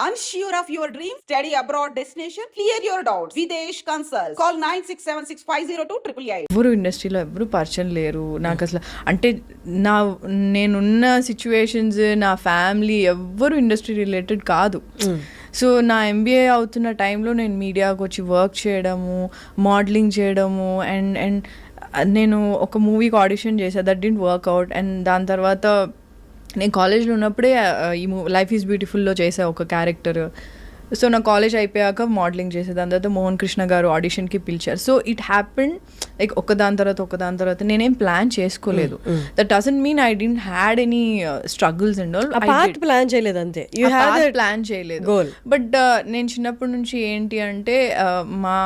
Unsure of your dream? Study abroad destination? Clear your doubts. Videsh Consult. Call 9676502888. ఎవరు ఇండస్ట్రీలో ఎవరు పరిచయం లేరు నాకు అసలు అంటే నా నేనున్న సిచ్యువేషన్స్ నా ఫ్యామిలీ ఎవ్వరు ఇండస్ట్రీ రిలేటెడ్ కాదు సో నా ఎంబీఏ అవుతున్న టైంలో నేను మీడియాకి వచ్చి వర్క్ చేయడము మోడలింగ్ చేయడము అండ్ అండ్ నేను ఒక మూవీకి ఆడిషన్ చేసా దట్ డింట్ వర్క్అవుట్ అండ్ దాని తర్వాత నేను కాలేజ్లో ఉన్నప్పుడే ఈ మూ లైఫ్ ఈజ్ బ్యూటిఫుల్లో చేసా ఒక క్యారెక్టర్ సో నా కాలేజ్ అయిపోయాక మోడలింగ్ చేసే దాని తర్వాత మోహన్ కృష్ణ గారు ఆడిషన్కి పిలిచారు. సో ఇట్ హ్యాపెన్ లైక్ ఒక దాని తర్వాత ఒక దాని తర్వాత. నేనేం ప్లాన్ చేసుకోలేదు. That doesn't mean I didn't had any struggles and all part plan చేయలేదు అంతే యూ హ్యావ్ ప్లాన్ చేయలేదు. బట్ నేను చిన్నప్పటి నుంచి ఏంటి అంటే మా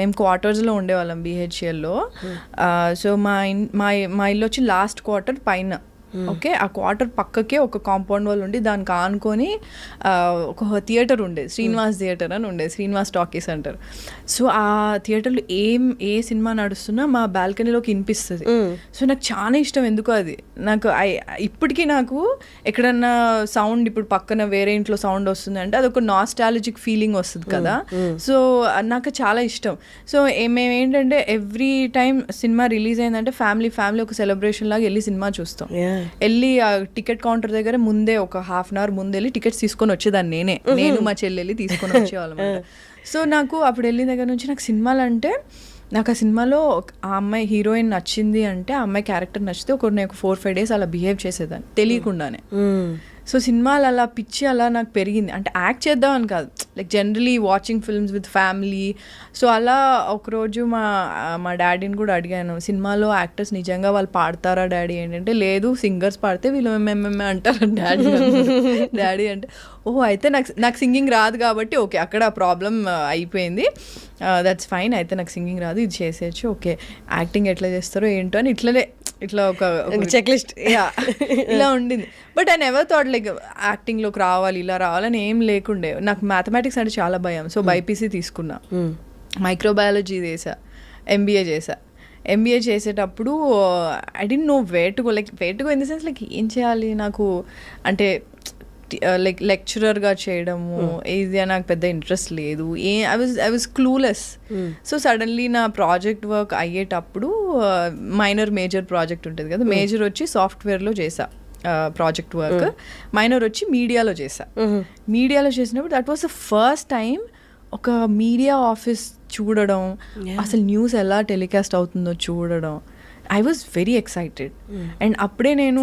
మేము క్వార్టర్స్లో ఉండేవాళ్ళం బీహెచ్ఎల్లో సో మా ఇన్ మా మా ఇల్లు వచ్చి లాస్ట్ క్వార్టర్ పైన. ఓకే ఆ క్వార్టర్ పక్కకే ఒక కాంపౌండ్ వాల్ ఉండి దానికి ఆనుకొని ఒక థియేటర్ ఉండేది శ్రీనివాస్ థియేటర్ అని ఉండేది శ్రీనివాస్ టాకీస్ అంటారు సో ఆ థియేటర్లో ఏం ఏ సినిమా నడుస్తున్నా మా బాల్కనీలోకి వినిపిస్తుంది. సో నాకు చాలా ఇష్టం ఎందుకో అది. నాకు ఐ ఇప్పటికీ నాకు ఎక్కడన్నా సౌండ్ ఇప్పుడు పక్కన వేరే ఇంట్లో సౌండ్ వస్తుంది అంటే అదొక నాస్టాలజిక్ ఫీలింగ్ వస్తుంది కదా. సో నాకు చాలా ఇష్టం. సో ఏ- మేము ఏంటంటే ఎవ్రీ టైం సినిమా రిలీజ్ అయిందంటే ఫ్యామిలీ ఫ్యామిలీ ఒక సెలబ్రేషన్ లాగా వెళ్ళి సినిమా చూస్తాం. వెళ్ళి ఆ టికెట్ కౌంటర్ దగ్గర ముందే ఒక హాఫ్ అన్ అవర్ ముందు వెళ్ళి టికెట్స్ తీసుకొని వచ్చేదాన్ని నేనే. నేను మా చెల్లి వెళ్ళి తీసుకొని వచ్చేవాళ్ళం సో నాకు అప్పుడు వెళ్ళిన దగ్గర నుంచి నాకు సినిమాలు అంటే నాకు ఆ సినిమాలో ఆ అమ్మాయి హీరోయిన్ నచ్చింది అంటే ఆ అమ్మాయి క్యారెక్టర్ నచ్చితే ఒక నేను ఒక ఫోర్ ఫైవ్ డేస్ అలా బిహేవ్ చేసేదాన్ని. తెలియకుండానే. సో సినిమాలు అలా పిచ్చి అలా నాకు పెరిగింది. అంటే యాక్ట్ చేద్దామని కాదు. Like generally watching films with family so అలా ఒకరోజు మా మా డాడీని కూడా అడిగాను సినిమాలో యాక్టర్స్ నిజంగా వాళ్ళు పాడతారా డాడీ? ఏంటంటే లేదు సింగర్స్ పాడితే వీళ్ళు మేమేమే అంటారు. డాడీ డాడీ అంటే ఓహో అయితే నాకు నాకు సింగింగ్ రాదు కాబట్టి ఓకే అక్కడ ప్రాబ్లం అయిపోయింది. దట్స్ ఫైన్ అయితే నాకు సింగింగ్ రాదు ఇది చేసేయచ్చు ఓకే. యాక్టింగ్ ఎట్లా చేస్తారో ఏంటో అని ఇట్లనే ఇట్లా ఒక చెక్లిస్ట్ Yeah, ఇలా ఉండింది. But I never thought like యాక్టింగ్లోకి రావాలి ఇలా రావాలని ఏం లేకుండే. నాకు మ్యాథమెటిక్స్ అంటే చాలా భయం. సో బైపీసీ తీసుకున్నా. మైక్రోబయాలజీ చేసా ఎంబీఏ చేసా ఎంబీఏ చేసేటప్పుడు I didn't know go like go in the sense like ఏం చేయాలి నాకు? అంటే లైక్ లెక్చరర్గా చేయడము ఇది నాకు పెద్ద ఇంట్రెస్ట్ లేదు. ఏ I was I was clueless so suddenly నా ప్రాజెక్ట్ వర్క్ అయ్యేటప్పుడు మైనర్ మేజర్ ప్రాజెక్ట్ ఉంటుంది కదా. మేజర్ వచ్చి సాఫ్ట్వేర్లో చేసా ప్రాజెక్ట్ వర్క్ మైనర్ వచ్చి మీడియాలో చేసా మీడియాలో చేసినప్పుడు that was the first time ఒక మీడియా ఆఫీస్ చూడడం అసలు న్యూస్ ఎలా టెలికాస్ట్ అవుతుందో చూడడం. I was very excited and అప్పుడే నేను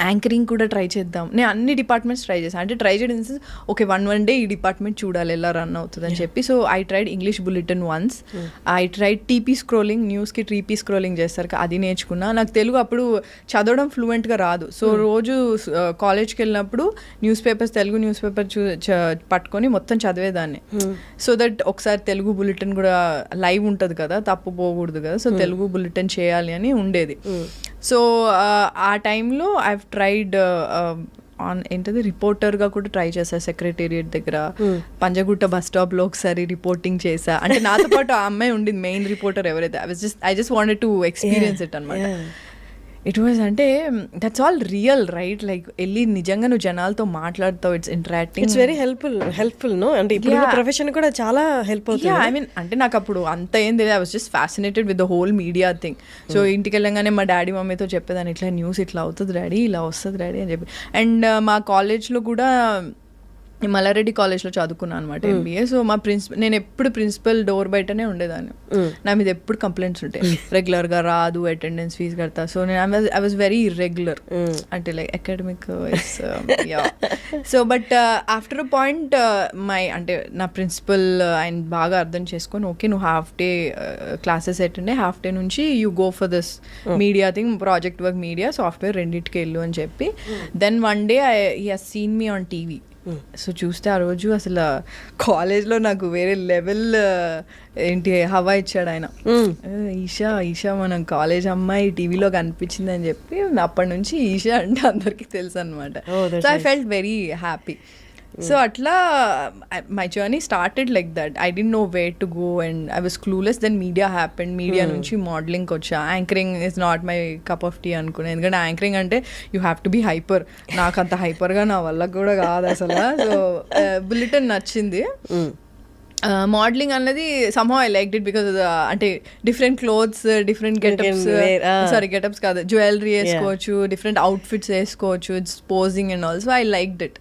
యాంకరింగ్ కూడా ట్రై చేద్దాం. నేను అన్ని డిపార్ట్మెంట్స్ ట్రై చేశాను. అంటే ట్రై చేయడం sense okay one one day ఈ డిపార్ట్మెంట్ చూడాలి ఎలా రన్ అవుతుంది అని చెప్పి. So I tried English bulletin once I tried TP scrolling న్యూస్కి టీపీ స్క్రోలింగ్ చేస్తారు అది నేర్చుకున్నా. నాకు తెలుగు అప్పుడు చదవడం ఫ్లూయెంట్గా రాదు. సో రోజు కాలేజ్కి వెళ్ళినప్పుడు news papers Telugu news paper చూ చ- పట్టుకొని మొత్తం చదివేదాన్ని. సో దట్ ఒకసారి తెలుగు బులెటిన్ కూడా లైవ్ ఉంటుంది కదా తప్పు పోకూడదు కదా. సో తెలుగు బులెటిన్ చేయాలి అని ఉండేది. సో ఆ టైంలో ఐ ట్రైడ్ ఆన్ ఏంటది? రిపోర్టర్గా కూడా ట్రై చేశా సెక్రటేరియట్ దగ్గర. పంజగుట్ట బస్ స్టాప్లో ఒకసారి రిపోర్టింగ్ చేశా. అంటే నాతో పాటు ఆ అమ్మాయి ఉండింది మెయిన్ రిపోర్టర్ ఎవరైతే. I just I just wanted to experience it అనమాట ఇట్ వాజ్ అంటే that's all real right like వెళ్ళి నిజంగా నువ్వు జనాలతో మాట్లాడతావు it's interacting it's very helpful helpful no అంటే ఇప్పుడు. ప్రొఫెషన్ కూడా చాలా హెల్ప్ అవుతుంది ఐ మీన్ అంటే నాకు అప్పుడు అంత ఏం తెలియదు. I was just fascinated with the whole media thing so ఇంటికి వెళ్ళంగానే మా డాడీ మమ్మీతో చెప్పేదాన్ని ఇట్లా న్యూస్ ఇట్లా అవుతుంది డాడీ ఇలా వస్తుంది డాడీ అని చెప్పి. అండ్ మా కాలేజ్లో కూడా మల్లారెడ్డి కాలేజ్లో చదువుకున్నాను అనమాట ఎంబీఏ సో మా ప్రిన్సిపల్ నేను ఎప్పుడు ప్రిన్సిపల్ డోర్ బయటనే ఉండేదాన్ని. నా మీద ఎప్పుడు కంప్లైంట్స్ ఉంటాయి. రెగ్యులర్గా రాదు అటెండెన్స్ ఫీజు కడతా. సో నేను ఐ వాజ్ వెరీ ఇర్రెగ్యులర్ అంటే like academic so but after a point my అంటే నా ప్రిన్సిపల్ ఆయన బాగా అర్థం చేసుకొని ఓకే నువ్వు half day classes attend half day నుంచి you go for this media thing project work media software రెండింటికి వెళ్ళు అని చెప్పి. Then one day I he seen me on TV so చూస్తే ఆ రోజు అసలు కాలేజ్లో నాకు వేరే లెవెల్ ఏంటి హవా ఇచ్చాడు ఆయన. ఈషా ఈషా మనం కాలేజ్ అమ్మాయి టీవీలో కనిపించింది అని చెప్పి అప్పటి నుంచి ఈషా అంటే అందరికీ తెలుసు అనమాట so I felt very happy so అట్లా my journey started like that I'd no way to go and I was clueless then media happened media నుంచి మోడలింగ్కి వచ్చా. Anchoring is not my cup of tea అనుకునే ఎందుకంటే anchoring అంటే you have to be hyper నాకు అంత హైపర్గా నా వల్ల కూడా కాదు అసలు. సో బుల్లెటిన్ నచ్చింది. మోడలింగ్ అన్నది somehow I like it because అంటే different clothes different getups. Sorry getups కాదు. జ్యువెలరీ వేసుకోవచ్చు డిఫరెంట్ అవుట్ఫిట్స్ వేసుకోవచ్చు it's posing and also I like it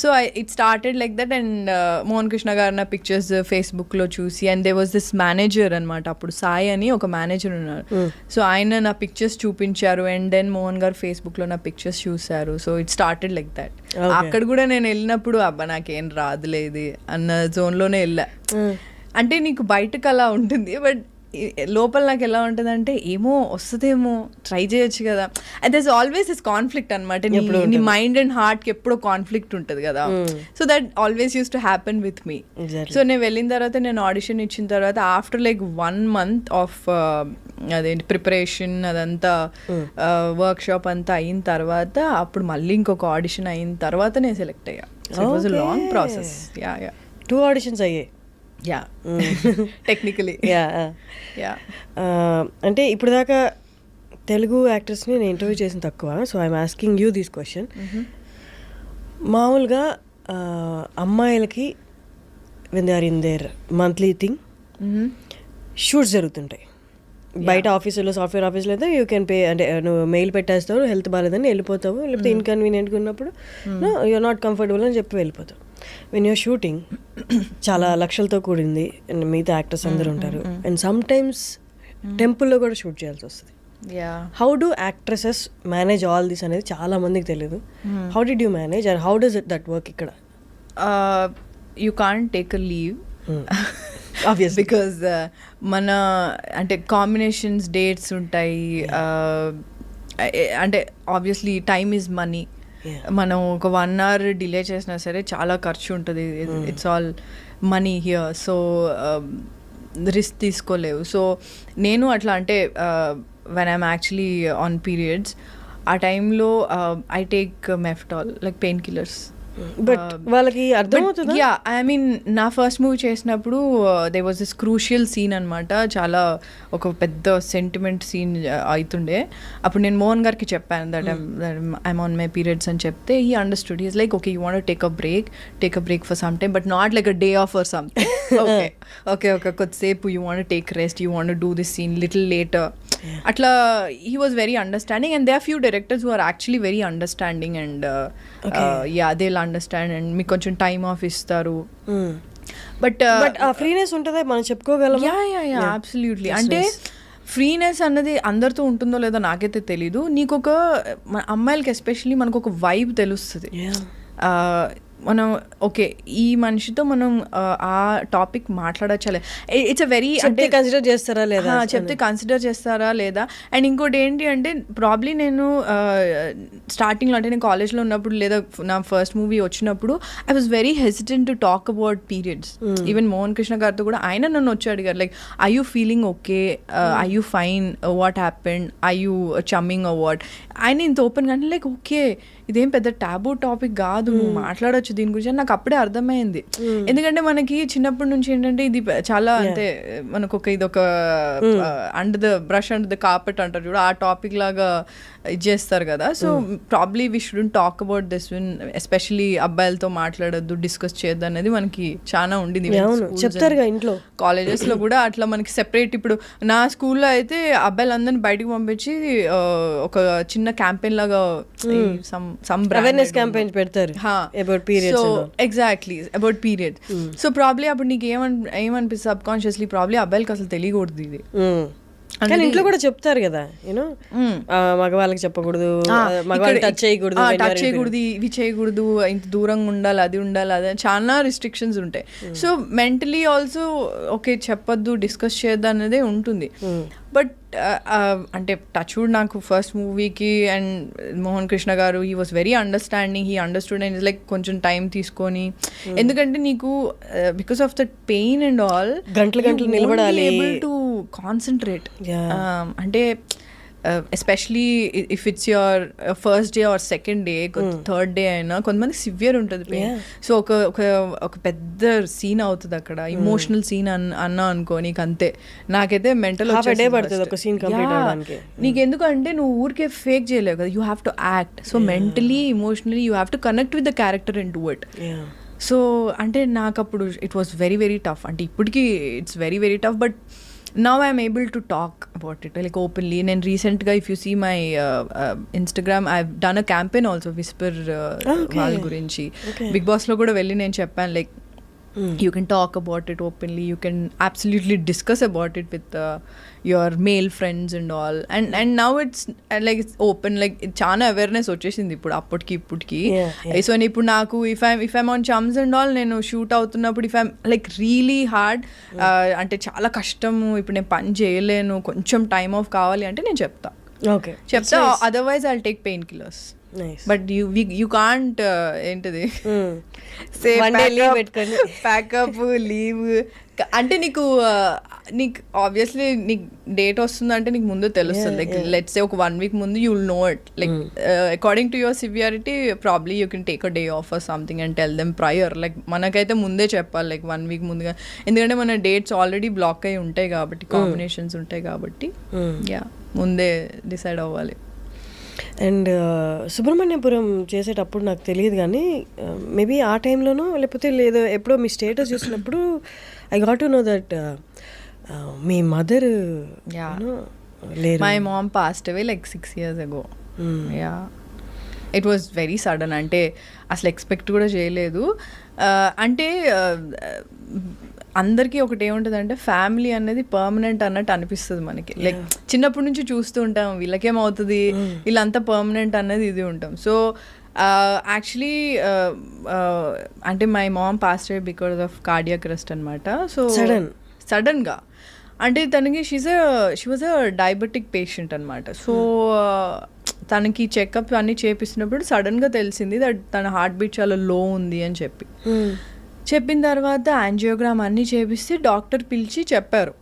so I it started like that and Mohan Krishna garu నా pictures ఫేస్బుక్లో చూసి and they was this manager అనమాట అప్పుడు సాయి అని ఒక మేనేజర్ ఉన్నారు. సో ఆయన నా పిక్చర్స్ చూపించారు అండ్ దెన్ మోహన్ గారు ఫేస్బుక్లో నా పిక్చర్స్ చూశారు. So it started like that అక్కడ కూడా నేను వెళ్ళినప్పుడు అబ్బా నాకేం రాదులేదు అన్న జోన్లోనే వెళ్ళా. అంటే నీకు బయటకు అలా ఉంటుంది బట్ లోపల నాకు ఎలా ఉంటుంది అంటే ఏమో వస్తుందేమో ట్రై చేయొచ్చు కదా. And thus always is conflict అనమాట నీ మైండ్ అండ్ హార్ట్కి ఎప్పుడో కాన్ఫ్లిక్ట్ ఉంటుంది కదా. So that always used to happen with me. So నేను వెళ్ళిన తర్వాత నేను ఆడిషన్ ఇచ్చిన తర్వాత after like one month of అదేంటి ప్రిపరేషన్ అదంతా వర్క్ షాప్ అంతా అయిన తర్వాత అప్పుడు మళ్ళీ ఇంకొక ఆడిషన్ అయిన తర్వాత నేను సెలెక్ట్ అయ్యా. Long. Process yeah yeah two auditions అయ్యాయి. యా. Technically yeah yeah. అంటే ఇప్పుడు దాకా తెలుగు యాక్టర్స్ని నేను ఇంటర్వ్యూ చేసిన తక్కువ so I'm asking you this question మామూలుగా అమ్మాయిలకి when they are in their monthly thing shoots జరుగుతుంటాయి. బయట ఆఫీసులో సాఫ్ట్వేర్ ఆఫీస్లో అయితే యూ కెన్ పే అంటే నువ్వు మెయిల్ పెట్టేస్తావు హెల్త్ బాగాలేదని వెళ్ళిపోతావు లేకపోతే ఇన్కన్వీనియంట్గా ఉన్నప్పుడు యూఆర్ నాట్ కంఫర్టబుల్ అని చెప్పి వెళ్ళిపోతావు. వెన్ యూర్ షూటింగ్ చాలా లక్షలతో కూడింది. and మిగతా యాక్టర్స్ అందరూ ఉంటారు. అండ్ సమ్ టైమ్స్ టెంపుల్లో కూడా షూట్ చేయాల్సి వస్తుంది. How do actresses manage all this అనేది చాలా మందికి తెలియదు how did you manage and how does it that work ఇక్కడ? You can't take a leave Obviously. Because uh, మన అంటే కాంబినేషన్స్ డేట్స్ ఉంటాయి. Uh, అంటే ఆబ్వియస్లీ టైమ్ ఈజ్ మనీ. మనం ఒక వన్ అవర్ డిలే చేసినా సరే చాలా ఖర్చు ఉంటుంది. It's all money here so risk తీసుకోలేవు. So నేను అట్లా అంటే when I'm actually on periods ఆ టైంలో I take Meftal like pain killers but వాళ్ళకి అర్థమవుతుందా? యా ఐ మీన్ నా ఫస్ట్ మూవీ చేసినప్పుడు they was this crucial scene అనమాట చాలా ఒక పెద్ద సెంటిమెంట్ సీన్ అవుతుండే అప్పుడు నేను మోహన్ గారికి చెప్పాను that I'm on my periods అని చెప్తే he understood is like okay you want take a break take a break for some time but not like a day off for some okay okay okay కొద్దిసేపు you want take rest you want do this scene little later అట్లా he was very understanding and they are few directors who are actually very understanding and yeah they understand and మీకు కొంచెం time off ఇస్తారు. But but freeness ఉంటుందా? మనం చెప్పుకోగలం yeah yeah yeah absolutely అంటే freeness అన్నది అందరితో ఉంటుందో లేదో నాకైతే తెలీదు. నీకు ఒక అమ్మాయిలకి ఎస్పెషల్లీ మనకు ఒక వైబ్ తెలుస్తుంది మనం ఓకే ఈ మనిషితో మనం ఆ, టాపిక్ మాట్లాడచ్చలే ఇట్స్ అ వెరీ అంటే కన్సిడర్ చేస్తారా లేదా చెప్తే కన్సిడర్ చేస్తారా లేదా? అండ్ ఇంకోటి ఏంటి అంటే ప్రాబ్లీ నేను స్టార్టింగ్లో అంటే నేను కాలేజ్లో ఉన్నప్పుడు లేదా నా ఫస్ట్ మూవీ వచ్చినప్పుడు I was very hesitant to talk about periods even Mohan Krishna గారితో కూడా ఆయన నన్ను వచ్చి అడిగారు like I you feeling okay I you fine what happened I you chumming award ఆయన ఇంత ఓపెన్ అంటే లైక్ ఓకే ఇదేం పెద్ద టాబూ టాపిక్ కాదు నువ్వు మాట్లాడొచ్చు దీని గురించి నాకు అప్పుడే అర్థమైంది. ఎందుకంటే మనకి చిన్నప్పటి నుంచి ఏంటంటే ఇది చాలా అంటే మనకు ఒక ఇది ఒక under the brush under the carpet అంటారు చూడు ఆ టాపిక్ లాగా ఇది చేస్తారు కదా. So probably we shouldn't talk about this when especially అబ్బాయిలతో మాట్లాడొద్దు డిస్కస్ చేయొద్దు అనేది మనకి చాలా ఉండింది అవును, చెప్తారుగా ఇంట్లో. కాలేజెస్లో కూడా అట్లా మనకి సెపరేట్ ఇప్పుడు నా స్కూల్లో అయితే అబ్బాయిలందరిని బయటకు పంపించి ఒక చిన్న క్యాంపెయిన్ లాగా సమ్ సమ్ అవేర్నెస్ క్యాంపెయిన్స్ పెడతారు. So exactly about period so probably అప్పుడు నీకు ఏమన్ ఏమనిపిస్తుంది? సబ్ కాన్షియస్లీ ప్రాబ్లీ అబ్బాయిలకి అసలు తెలియకూడదు ఇది. కానీ ఇంట్లో కూడా చెప్తారు కదా యూనో మగవాళ్ళకి చెప్పకూడదు మగవాళ్ళని టచ్ చేయకూడదు టచ్ చేయకూడదు ఇవి చేయకూడదు ఇంత దూరంగా ఉండాలి అది ఉండాలి అదే చాలా రిస్ట్రిక్షన్స్ ఉంటాయి. సో మెంటలీ ఆల్సో ఓకే చెప్పొద్దు డిస్కస్ చేయొద్దు అనేది ఉంటుంది. బట్ అంటే టచ్ వుడ్ నాకు ఫస్ట్ మూవీకి అండ్ మోహన్ కృష్ణ గారు he was very understanding he understood and like కొంచెం టైం తీసుకొని. ఎందుకంటే నీకు because of that pain and all గంటలు గంటలు నిలబడాలి. To concentrate Yeah. అంటే especially if it's your first day or second day third day అయినా కొంతమంది సివియర్ ఉంటుంది పెయిన్ సో ఒక ఒక ఒక పెద్ద సీన్ అవుతుంది అక్కడ. ఇమోషనల్ సీన్ అన్నా అనుకో నీకు అంతే నాకైతే మెంటల్. నీకు ఎందుకంటే నువ్వు ఊరికే ఫేక్ చేయలేవు కదా. You have to act so mentally emotionally you have to connect with the character and do it Yeah. So అంటే నాకు అప్పుడు it was very very tough అంటే ఇప్పటికీ it's very very tough but now I'm able to talk about it like openly నేను రీసెంట్గా if you see my Instagram I done a campaign also Whisper. వాళ్ళ గురించి. Bigg బాస్లో కూడా వెళ్ళి నేను చెప్పాను like you can talk about it openly you can absolutely discuss about it with your male friends and all and and now it's like it's open like చాలా awareness వచ్చేసింది ఇప్పుడు అప్పటికి ఇప్పటికి. Yeah, yeah. సో ఇప్పుడు నాకు if I'm if I'm on chums and all నేను shoot అవుతున్నప్పుడు if I'm like really hard అంటే చాలా కష్టము. ఇప్పుడు నేను పని చేయలేను. కొంచెం టైం ఆఫ్ కావాలి అంటే నేను చెప్తా. Okay. చెప్తా. Otherwise I take pain killers. But you you can't ఏంటిది? Mm. leave పెట్టుకొని. ప్యాకప్ లీవ్ అంటే నీకు uh, నీకు ఆబ్వియస్లీ నీకు డేట్ వస్తుందంటే నీకు ముందు తెలుస్తుంది. లైక్ లెట్స్ ఒక వన్ వీక్ ముందు you will know it like according to your severity probably you can take a day off or something and tell them prior like మనకైతే ముందే చెప్పాలి. లైక్ వన్ వీక్ ముందుగా. ఎందుకంటే మన డేట్స్ ఆల్రెడీ బ్లాక్ అయి ఉంటాయి కాబట్టి కాంబినేషన్స్ ఉంటాయి కాబట్టి. యా ముందే డిసైడ్ అవ్వాలి. అండ్ సుబ్రహ్మణ్యపురం చేసేటప్పుడు నాకు తెలియదు కానీ మేబీ ఆ టైంలోనో లేకపోతే లేదో ఎప్పుడో మీ స్టేటస్ చూసినప్పుడు I got to know that me mother. లేరు. My mom passed away like six years ago yeah it was very sudden అంటే అసలు ఎక్స్పెక్ట్ కూడా చేయలేదు. అంటే అందరికీ ఒకటి ఏముంటుంది అంటే ఫ్యామిలీ అనేది పర్మనెంట్ అన్నట్టు అనిపిస్తుంది మనకి. లైక్ చిన్నప్పటి నుంచి చూస్తూ ఉంటాం వీళ్ళకేమవుతుంది వీళ్ళంతా పర్మనెంట్ అన్నది ఇది ఉంటాం. సో యాక్చువల్లీ అంటే my mom passed away because of cardiac rest అనమాట సో Sudden. సడన్గా అంటే తనకి she's she was a diabetic patient అనమాట సో తనకి చెకప్ అన్నీ చేపిస్తున్నప్పుడు సడన్గా తెలిసింది దట్ తన హార్ట్ బీట్ చాలా లో ఉంది అని చెప్పి. చెప్పిన తర్వాత యాంజియోగ్రామ్ అన్నీ చేపిస్తే డాక్టర్ పిలిచి చెప్పారు.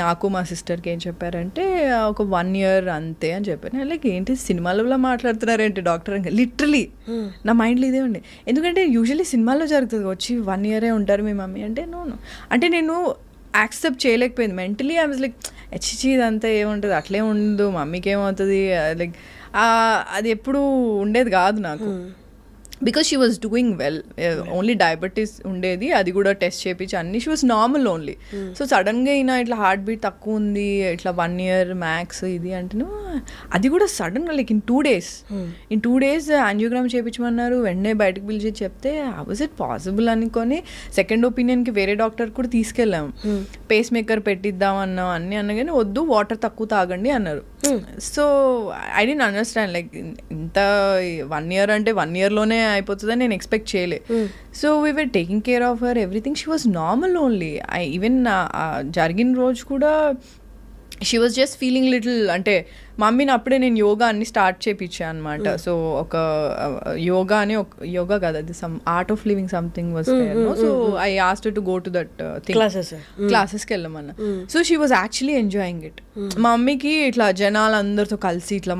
నాకు మా సిస్టర్కి ఏం చెప్పారంటే ఒక వన్ ఇయర్ అంతే అని చెప్పారు. లైక్ ఏంటి సినిమాలలో మాట్లాడుతున్నారేంటి డాక్టర్? లిటరలీ. నా మైండ్లో ఇదే ఉండే. ఎందుకంటే యూజువల్లీ సినిమాల్లో జరుగుతుంది వచ్చి వన్ ఇయరే ఉంటారు మీ మమ్మీ అంటే నో నో. అంటే నేను యాక్సెప్ట్ చేయలేకపోయింది. మెంటలీ ఐ వాజ్ లైక్ హెచ్చి ఇదంతా ఏముంటుంది? అట్లే ఉండదు మమ్మీకి ఏమవుతుంది? లైక్ అది ఎప్పుడు ఉండేది కాదు నాకు. Because she was doing well only diabetes ఉండేది అది కూడా టెస్ట్ చేయించి అన్ని. She was normal only so సడన్గా అయినా ఇట్లా హార్ట్ బీట్ తక్కువ ఉంది ఇట్లా వన్ ఇయర్ మ్యాక్స్ ఇది అంటే అది కూడా సడన్గా like in two days in two days angiogram చేయించమన్నారు వెంటనే బయటకు పిలిచి చెప్తే వాజ్ ఇట్ పాసిబుల్ అనుకొని సెకండ్ ఒపీనియన్కి వేరే డాక్టర్ కూడా తీసుకెళ్ళాము పేస్ మేకర్ పెట్టిద్దాం అన్నాం అన్ని అన్నా కానీ వద్దు వాటర్ తక్కువ తాగండి అన్నారు. So I didn't understand like ఇంత వన్ ఇయర్ అంటే వన్ ఇయర్లోనే అయిపోతుందని నేను ఎక్స్పెక్ట్ చేయలే. So we were taking care of her everything she was normal only I even జరిగిన రోజు కూడా she was just feeling little అంటే మమ్మీని అప్పుడే నేను యోగా అన్ని స్టార్ట్ చేయించాను అనమాట సో ఒక యోగా అని ఒక యోగా కదా అది some Art of Living something was so I asked to go to that thing Classes. క్లాసెస్కి వెళ్ళమన్నా. So she was actually enjoying it మా మమ్మీకి ఇట్లా జనాలు అందరితో కలిసి ఇట్లా